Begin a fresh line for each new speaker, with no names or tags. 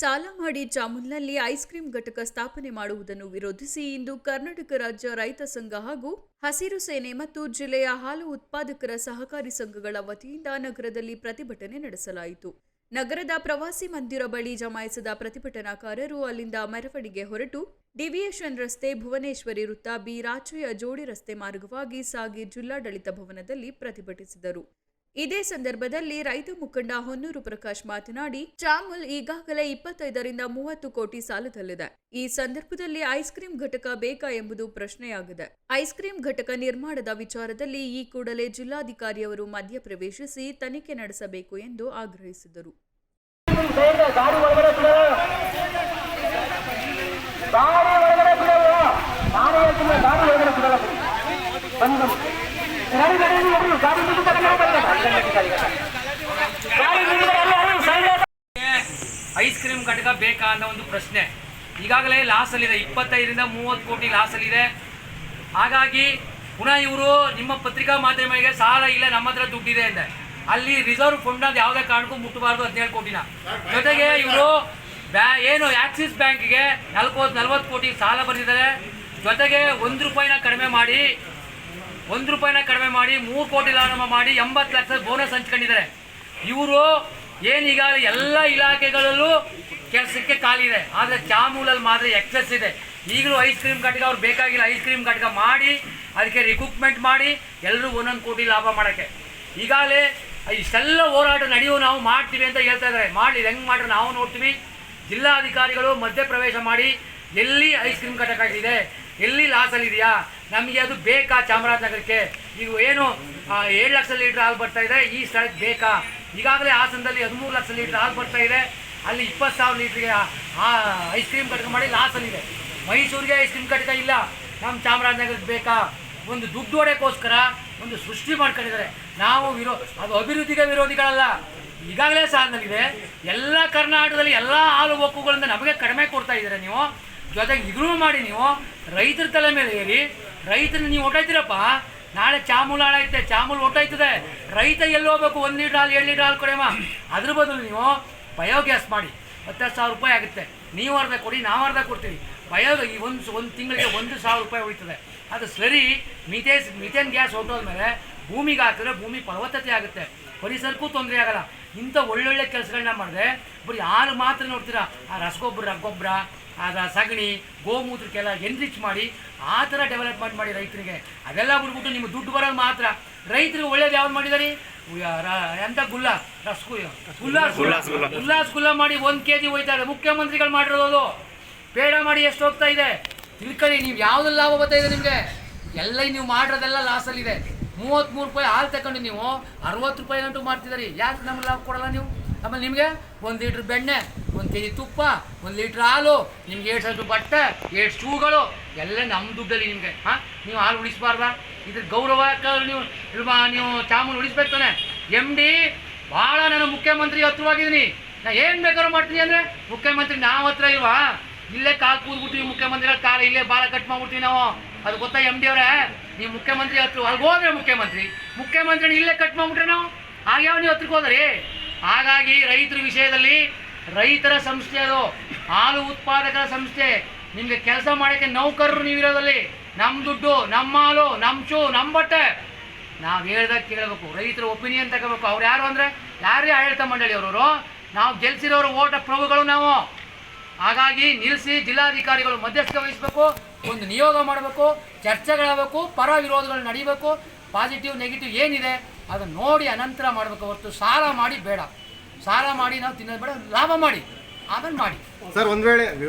ಸಾಲ ಮಾಡಿ ಚಾಮುಲ್ನಲ್ಲಿ ice cream ಘಟಕ ಸ್ಥಾಪನೆ ಮಾಡುವುದನ್ನು ವಿರೋಧಿಸಿ ಇಂದು ಕರ್ನಾಟಕ ರಾಜ್ಯ ರೈತ ಸಂಘ ಹಾಗೂ ಹಸಿರು ಸೇನೆ ಮತ್ತು ಜಿಲ್ಲೆಯ ಹಾಲು ಉತ್ಪಾದಕರ ಸಹಕಾರಿ ಸಂಘಗಳ ವತಿಯಿಂದ ನಗರದಲ್ಲಿ ಪ್ರತಿಭಟನೆ ನಡೆಸಲಾಯಿತು. ನಗರದ ಪ್ರವಾಸಿ ಮಂದಿರ ಬಳಿ ಜಮಾಯಿಸಿದ ಪ್ರತಿಭಟನಾಕಾರರು ಅಲ್ಲಿಂದ ಮೆರವಣಿಗೆ ಹೊರಟು ಡಿವಿಯೇಷನ್ ರಸ್ತೆ, ಭುವನೇಶ್ವರಿ ವೃತ್ತ, ಬಿ ರಾಚೆಯ ಜೋಡಿ ರಸ್ತೆ ಮಾರ್ಗವಾಗಿ ಸಾಗಿ ಜಿಲ್ಲಾಡಳಿತ ಭವನದಲ್ಲಿ ಪ್ರತಿಭಟಿಸಿದರು. ಇದೇ ಸಂದರ್ಭದಲ್ಲಿ ರೈತ ಮುಖಂಡ ಹೊನ್ನೂರು ಪ್ರಕಾಶ್ ಮಾತನಾಡಿ, ಚಾಮುಲ್ ಈಗಾಗಲೇ ಇಪ್ಪತ್ತೈದರಿಂದ ಮೂವತ್ತು ಕೋಟಿ ಸಾಲದಲ್ಲಿದೆ. ಈ ಸಂದರ್ಭದಲ್ಲಿ ಐಸ್ ಕ್ರೀಂ ಘಟಕ ಬೇಕಾ ಎಂಬುದು ಪ್ರಶ್ನೆಯಾಗಿದೆ. ಐಸ್ ಕ್ರೀಂ ಘಟಕ ನಿರ್ಮಾಣದ ವಿಚಾರದಲ್ಲಿ ಈ ಕೂಡಲೇ ಜಿಲ್ಲಾಧಿಕಾರಿಯವರು ಮಧ್ಯಪ್ರವೇಶಿಸಿ ತನಿಖೆ ನಡೆಸಬೇಕು ಎಂದು ಆಗ್ರಹಿಸಿದರು.
ಗಾಡಿ
ಐಸ್ ಕ್ರೀಮ್ ಘಟಕ ಬೇಕಾ ಅನ್ನೋ ಒಂದು ಪ್ರಶ್ನೆ. ಈಗಾಗಲೇ ಲಾಸಲ್ಲಿದೆ ಇಪ್ಪತ್ತೈದರಿಂದ ಮೂವತ್ತು ಕೋಟಿ ಲಾಸಲ್ಲಿದೆ ಹಾಗಾಗಿ ಪುನಃ ಇವರು ನಿಮ್ಮ ಪತ್ರಿಕಾ ಮಾಧ್ಯಮಗಳಿಗೆ ಸಾಲ ಇಲ್ಲ, ನಮ್ಮ ಹತ್ರ ದುಡ್ಡಿದೆ ಅಂದೆ. ಅಲ್ಲಿ ರಿಸರ್ವ್ ಫಂಡ್ ಅದು ಯಾವುದೇ ಕಾರಣಕ್ಕೂ ಮುಟ್ಟಬಾರ್ದು ಹದಿನೇಳು ಕೋಟಿನ. ಜೊತೆಗೆ ಇವರು ಬ್ಯಾ, ಏನು ಆಕ್ಸಿಸ್ ಬ್ಯಾಂಕ್ಗೆ ನಲ್ವತ್ತು ನಲ್ವತ್ತು ಕೋಟಿ ಸಾಲ ಬಂದಿದ್ದಾರೆ. ಜೊತೆಗೆ ಒಂದು ರೂಪಾಯಿನ ಕಡಿಮೆ ಮಾಡಿ ಒಂದು ರೂಪಾಯಿನ ಕಡಿಮೆ ಮಾಡಿ, ಮೂರು ಕೋಟಿ ಲಾಭ ಮಾಡಿ, ಎಂಬತ್ತು ಲಕ್ಷ ಬೋನಸ್ ಹಂಚ್ಕೊಂಡಿದ್ದಾರೆ. ಇವರು ಏನೀಗ ಎಲ್ಲ ಇಲಾಖೆಗಳಲ್ಲೂ ಕೆಲಸಕ್ಕೆ ಕಾಲಿದೆ ಆದರೆ ಚಾಮೂಲಲ್ಲಿ ಮಾತ್ರ ಎಕ್ಸಸ್ ಇದೆ. ಈಗಲೂ ಐಸ್ ಕ್ರೀಮ್ ಘಟಕ ಅವ್ರು ಬೇಕಾಗಿಲ್ಲ ಐಸ್ ಕ್ರೀಮ್ ಘಟಕ ಮಾಡಿ, ಅದಕ್ಕೆ ರಿಕ್ರೂಟ್ಮೆಂಟ್ ಮಾಡಿ ಎಲ್ಲರೂ ಒಂದೊಂದು ಕೋಟಿ ಲಾಭ ಮಾಡೋಕ್ಕೆ. ಈಗಾಗಲೇ ಇಷ್ಟೆಲ್ಲ ಹೋರಾಟ ನಡೆಯುವ ನಾವು ಮಾಡ್ತೀವಿ ಅಂತ ಹೇಳ್ತಾ ಇದ್ದಾರೆ. ಮಾಡಲಿ, ಹೆಂಗೆ ಮಾಡ್ರೆ ನಾವು ನೋಡ್ತೀವಿ. ಜಿಲ್ಲಾಧಿಕಾರಿಗಳು ಮಧ್ಯಪ್ರವೇಶ ಮಾಡಿ, ಎಲ್ಲಿ ಐಸ್ ಕ್ರೀಮ್ ಘಟಕ ಇದೆ ಎಲ್ಲಿ ಲಾಸಲ್ಲಿದೆಯಾ ನಮಗೆ ಅದು ಬೇಕಾ ಚಾಮರಾಜನಗರಕ್ಕೆ? ಈಗ ಏನು ಏಳು ಲಕ್ಷ ಲೀಟ್ರ್ ಹಾಲು ಬರ್ತಾ ಇದೆ, ಈ ಸ್ಥಳಕ್ಕೆ ಬೇಕಾ? ಈಗಾಗಲೇ ಹಾಸನದಲ್ಲಿ ಹದಿಮೂರು ಲಕ್ಷ ಲೀಟ್ರ್ ಹಾಲು ಬರ್ತಾ ಇದೆ. ಅಲ್ಲಿ ಇಪ್ಪತ್ತು ಸಾವಿರ ಲೀಟ್ರಿಗೆ ಐಸ್ ಕ್ರೀಮ್ ಕಟ್ಕೊಂಡು ಮಾಡಿ ಲಾಸಲ್ಲಿದೆ ಮೈಸೂರಿಗೆ ಐಸ್ ಕ್ರೀಮ್ ಕಟ್ತಾ ಇಲ್ಲ. ನಮ್ಮ ಚಾಮರಾಜನಗರಕ್ಕೆ ಬೇಕಾ? ಒಂದು ದುಡ್ಡು ಹೊಡೆಯೋಕ್ಕೋಸ್ಕರ ಒಂದು ಸೃಷ್ಟಿ ಮಾಡ್ಕೊಂಡಿದ್ದಾರೆ. ನಾವು ವಿರೋ, ಅದು ಅಭಿವೃದ್ಧಿಗೆ ವಿರೋಧಿಗಳಲ್ಲ. ಈಗಾಗಲೇ ಸಾಧನಲ್ಲಿದೆ ಎಲ್ಲ ಕರ್ನಾಟಕದಲ್ಲಿ ಎಲ್ಲ ಹಾಲು ಒಕ್ಕುಗಳಿಂದ ನಮಗೆ ಕಡಿಮೆ ಕೊಡ್ತಾ ಇದ್ದೀರಾ ನೀವು? ಜೊತೆಗೆ ಇದ್ರೂ ಮಾಡಿ ನೀವು ರೈತರ ತಲೆ ಮೇಲೆ ಏರಿ, ರೈತನ ನೀವು ಹೊಟ್ಟೈತೀರಪ್ಪ ನಾಳೆ ಚಾಮೂಲ್ ಹಾಳಾಯ್ತೆ ಚಾಮೂಲ್ ಹೊಟ್ಟೋಯ್ತದೆ ರೈತ ಎಲ್ಲಿ ಹೋಗ್ಬೇಕು? ಒಂದು ಲೀಟ್ರ್ ಹಾಲು, ಎರಡು ಲೀಟ್ರ್ ಹಾಲು ಕೊಡೆಯಮ್ಮ. ಅದ್ರ ಬದಲು ನೀವು ಬಯೋಗ್ಯಾಸ್ ಮಾಡಿ. ಹತ್ತು ಸಾವಿರ ರೂಪಾಯಿ ಆಗುತ್ತೆ. ನೀವು ಅರ್ಧ ಕೊಡಿ, ನಾವು ಅರ್ಧ ಕೊಡ್ತೀವಿ. ಬಯೋ, ಈ ಒಂದು ಒಂದು ತಿಂಗಳಿಗೆ ಒಂದು ಸಾವಿರ ರೂಪಾಯಿ ಉಳಿತದೆ. ಅದು ಸರಿ ಮಿಥೇಸ್ ಮಿಥೇನ್ ಗ್ಯಾಸ್ ಹೊರಟೋದ್ಮೇಲೆ ಭೂಮಿಗೆ ಹಾಕಿದ್ರೆ ಭೂಮಿ ಫಲವತ್ತತೆ ಆಗುತ್ತೆ. ಪರಿಸರಕ್ಕೂ ತೊಂದರೆ ಆಗಲ್ಲ. ಇಂಥ ಒಳ್ಳೊಳ್ಳೆ ಕೆಲಸಗಳನ್ನ ಮಾಡಿದ್ರೆ ಬರೀ ಯಾರು ಮಾತ್ರ ನೋಡ್ತೀರಾ? ಆ ರಸಗೊಬ್ಬರ ಗೊಬ್ಬರ ಆದ ಸಗಣಿ ಗೋಮೂತ್ರಕ್ಕೆಲ್ಲ ಎನ್ರಿಚ್ ಮಾಡಿ ಆ ಥರ ಡೆವಲಪ್ಮೆಂಟ್ ಮಾಡಿ ರೈತರಿಗೆ. ಅದೆಲ್ಲ ಬಿಟ್ಬಿಟ್ಟು ನಿಮ್ಗೆ ದುಡ್ಡು ಬರೋದು ಮಾತ್ರ. ರೈತರಿಗೆ ಒಳ್ಳೇದು ಯಾವ್ದು ಮಾಡಿದಾರೆ? ಎಂತ ಗುಲ್ಲ? ರಸಗು ಉಲ್ಲಾಸ್ ಉಲ್ಲಾಸ್ ಗುಲ್ಲ. ಮಾಡಿ ಒಂದು ಕೆ ಜಿ ಹೋಯ್ತಾ ಇದೆ. ಮುಖ್ಯಮಂತ್ರಿಗಳು ಮಾಡಿರೋದು ಅದು. ಪೇಡ ಮಾಡಿ ಎಷ್ಟು ಹೋಗ್ತಾ ಇದೆ. ತಿಳ್ಕೊಳ್ಳಿ ನೀವು ಯಾವ್ದು ಲಾಭ ಬರ್ತಾ ಇದೆ ನಿಮಗೆ? ಎಲ್ಲ ನೀವು ಮಾಡಿರೋದೆಲ್ಲ ಲಾಸಲ್ಲಿದೆ ಮೂವತ್ತ್ಮೂರು ರೂಪಾಯಿ ಹಾಲು ತಗೊಂಡು ನೀವು ಅರವತ್ತು ರೂಪಾಯಿ ಗಂಟು ಮಾಡ್ತಿದ್ದೀರಿ. ಯಾಕೆ ನಮ್ಗೆ ಲಾಭ ಕೊಡಲ್ಲ ನೀವು? ಆಮೇಲೆ ನಿಮಗೆ ಒಂದು ಲೀಟ್ರ್ ಬೆಣ್ಣೆ, ಒಂದು ಕೆಜಿ ತುಪ್ಪ, ಒಂದು ಲೀಟ್ರ್ ಹಾಲು, ನಿಮ್ಗೆ ಏಟ್ ಸಾವಿರ ಬಟ್ಟೆ ಏಟ್ ಶೂಗಳು, ಎಲ್ಲ ನಮ್ಮ ದುಡ್ಡಲ್ಲಿ ನಿಮಗೆ. ಹಾಂ? ನೀವು ಹಾಲು ಉಳಿಸಬಾರ್ದ? ಇದ್ರ ಗೌರವ ನೀವು, ಇಲ್ವಾ, ನೀವು ಚಾಮೂನ್ ಉಳಿಸ್ಬೇಕು ತಾನೆ? ಎಂ ಡಿ, ಭಾಳ ನಾನು ಮುಖ್ಯಮಂತ್ರಿ ಹತ್ರವಾಗಿದ್ದೀನಿ. ನಾ ಏನು ಬೇಕಾದ್ರೂ ಮಾಡ್ತೀನಿ ಅಂದರೆ ಮುಖ್ಯಮಂತ್ರಿ ನಾವು ಹತ್ರ ಇಲ್ವಾ? ಇಲ್ಲೇ ಕಾಲು ಕೂದ್ಬಿಟ್ಟು ಮುಖ್ಯಮಂತ್ರಿಗಳ ಕಾಲ ಇಲ್ಲೇ ಭಾಳ ಕಟ್ ಮಾಡ್ಬಿಡ್ತೀವಿ ನಾವು. ಅದು ಗೊತ್ತಾ ಎಂ ಡಿ ಅವರೇ? ನೀವು ಮುಖ್ಯಮಂತ್ರಿ ಹತ್ರ ಅಲ್ಲಿಗೆ ಹೋದ್ರೆ ಮುಖ್ಯಮಂತ್ರಿ. ಮುಖ್ಯಮಂತ್ರಿ ಇಲ್ಲೇ ಕಟ್ ಮಾಡ್ಬಿಟ್ರೆ ನಾವು ಆಗ್ಯಾವ ನೀವು ಹತ್ರಕ್ಕೆ ಹೋದ್ರಿ? ಹಾಗಾಗಿ ರೈತರ ವಿಷಯದಲ್ಲಿ ರೈತರ ಸಂಸ್ಥೆ ಅದು. ಹಾಲು ಉತ್ಪಾದಕರ ಸಂಸ್ಥೆ. ನಿಮಗೆ ಕೆಲಸ ಮಾಡೋಕ್ಕೆ ನೌಕರರು ನೀವಿರೋದಲ್ಲಿ ನಮ್ಮ ದುಡ್ಡು ನಮ್ಮ ಹಾಲು ನಮ್ಮ ಶೂ ನಮ್ಮ ಬಟ್ಟೆ. ನಾವು ಹೇಳ್ದಾಗ ಕೇಳಬೇಕು, ರೈತರ ಒಪಿನಿಯನ್ ತಗೋಬೇಕು. ಅವ್ರು ಯಾರು ಅಂದರೆ ಯಾರೇ ಆಡಳಿತ ಮಂಡಳಿ ಅವರು ನಾವು ಗೆಲ್ಸಿರೋರು ಓಟ ಪ್ರಭುಗಳು ನಾವು. ಹಾಗಾಗಿ ನಿಲ್ಲಿಸಿ ಜಿಲ್ಲಾಧಿಕಾರಿಗಳು ಮಧ್ಯಸ್ಥಿಕೆ ವಹಿಸಬೇಕು, ಒಂದು ನಿಯೋಗ ಮಾಡಬೇಕು, ಚರ್ಚೆಗಳಾಗಬೇಕು, ಪರ ವಿರೋಧಗಳು ನಡೀಬೇಕು ಪಾಸಿಟಿವ್ ನೆಗೆಟಿವ್ ಏನಿದೆ, ಅದನ್ನು ನೋಡಿ ಅನಂತರ ಮಾಡಬೇಕು. ಹೊರತು ಸಾಲ ಮಾಡಿ ಬೇಡ. ಸಾಲ ಮಾಡಿ ನಾವು ತಿನ್ನೋದು ಬೇಡ, ಲಾಭ ಮಾಡಿ. ಆಮೇಲೆ ಮಾಡಿ.
ಸರ್, ಒಂದು ವೇಳೆ